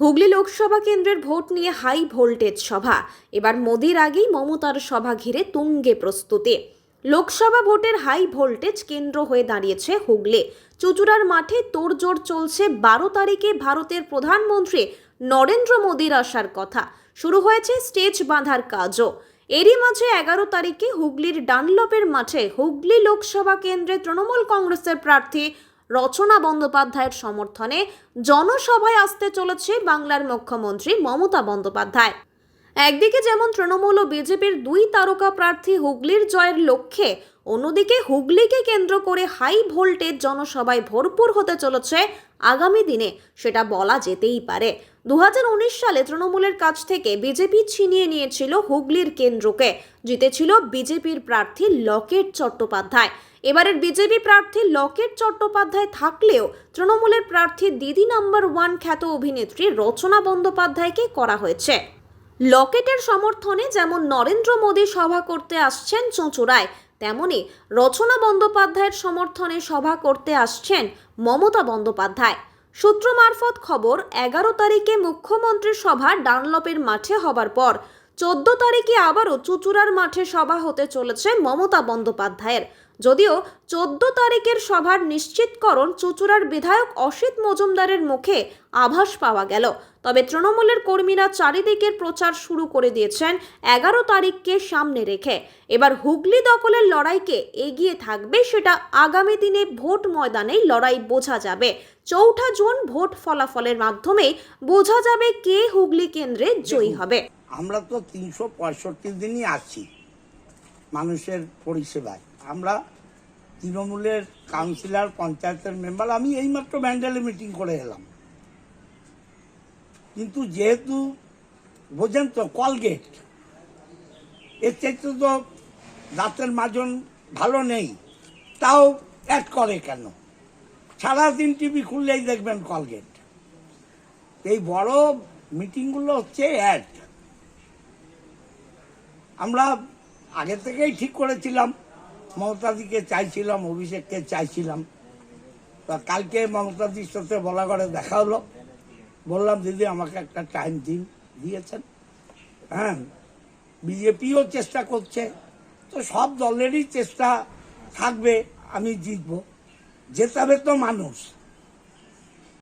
হুগলি লোকসভা কেন্দ্রের ভোট নিয়ে high voltage সভা। এবার মোদির আগেই মমতার সভা ঘিরে তুঙ্গে প্রস্তুতি। লোকসভা ভোটের হাই ভোল্টেজ কেন্দ্র হয়ে দাঁড়িয়েছে হুগলি। চুচুড়ার মাঠে তোড়জোড় চলছে বারো তারিখে ভারতের প্রধানমন্ত্রী নরেন্দ্র মোদীর আসার কথা। শুরু হয়েছে স্টেজ বাঁধার কাজও। এরই মাঝে এগারো তারিখে হুগলির ডানলপের মাঠে হুগলি লোকসভা কেন্দ্রে তৃণমূল কংগ্রেসের প্রার্থী রচনা বন্দ্যোপাধ্যায়ের সমর্থনে জনসভায় আসতে চলেছে বাংলার মুখ্যমন্ত্রী মমতা বন্দ্যোপাধ্যায়। একদিকে যেমন তৃণমূল ও বিজেপির দুই তারকা প্রার্থী হুগলির জয়ের লক্ষ্যে, অন্যদিকে হুগলিকে কেন্দ্র করে হাই ভোল্টেজ জনসভায় ভরপুর হতে চলেছে আগামী দিনে, সেটা বলা যেতেই পারে। দু হাজার উনিশ সালে তৃণমূলের কাছ থেকে বিজেপি ছিনিয়ে নিয়েছিল হুগলির কেন্দ্রকে। জিতেছিল বিজেপির প্রার্থী লকেট চট্টোপাধ্যায়। এবারের বিজেপি প্রার্থী লকেট চট্টোপাধ্যায় থাকলেও তৃণমূলের প্রার্থী দিদি নাম্বার ওয়ান খ্যাত অভিনেত্রী রচনা বন্দ্যোপাধ্যায়কে করা হয়েছে। লকেটের সমর্থনে যেমন নরেন্দ্র মোদী সভা করতে আসছেন চুঁচুড়ায়, তেমনি রচনা বন্দ্যোপাধ্যায়ের সমর্থনে সভা করতে আসছেন মমতা বন্দ্যোপাধ্যায়। সূত্র মারফত খবর, এগারো তারিখে মুখ্যমন্ত্রীর সভা ডানলপের মাঠে হবার পর, চোদ্দ তারিখে আবারও চুচুড়ার মাঠে সভা হতে চলেছে মমতা বন্দ্যোপাধ্যায়ের। যদিও চোদ্দ তারিখের সভার নিশ্চিতকরণ চুচুড়ার বিধায়ক অসিত মজুমদারের মুখে আভাস পাওয়া গেল। তবে তৃণমূলের কর্মীরা চারিদিকের প্রচার শুরু করে দিয়েছেন এগারো তারিখকে সামনে রেখে। এবার হুগলি দখলের লড়াইকে এগিয়ে থাকবে সেটা আগামী দিনে ভোট ময়দানেই লড়াই বোঝা যাবে। চৌঠা জুন ভোট ফলাফলের মাধ্যমে বোঝা যাবে কে হুগলি কেন্দ্রে জয়ী হবে। আমরা তো তিনশো পঁয়ষট্টি দিনই আছি মানুষের পরিষেবায়। আমরা তৃণমূলের কাউন্সিলর, পঞ্চায়েতের মেম্বার, আমি এইমাত্র ব্যান্ডেলে মিটিং করে এলাম। কিন্তু যেহেতু বোঝেন তো কলগেট, এর চাইতে তো দাঁতের মাজন ভালো নেই, তাও অ্যাড করে কেন? সারাদিন টিভি খুললেই দেখবেন কলগেট। এই বড় মিটিংগুলো হচ্ছে অ্যাড আমরা আগে থেকেই ঠিক করেছিলাম মমতাদিকে চাইছিলাম, অভিষেককে চাইছিলাম। তা কালকে মমতাদির সাথে বলা করে দেখা হলো। বললাম, দিদি, আমাকে একটা টাইম দিন। দিয়েছেন। হ্যাঁ বিজেপিও চেষ্টা করছে। তো সব দলেরই চেষ্টা থাকবে, আমি জিতবো। জেতাবে তো মানুষ।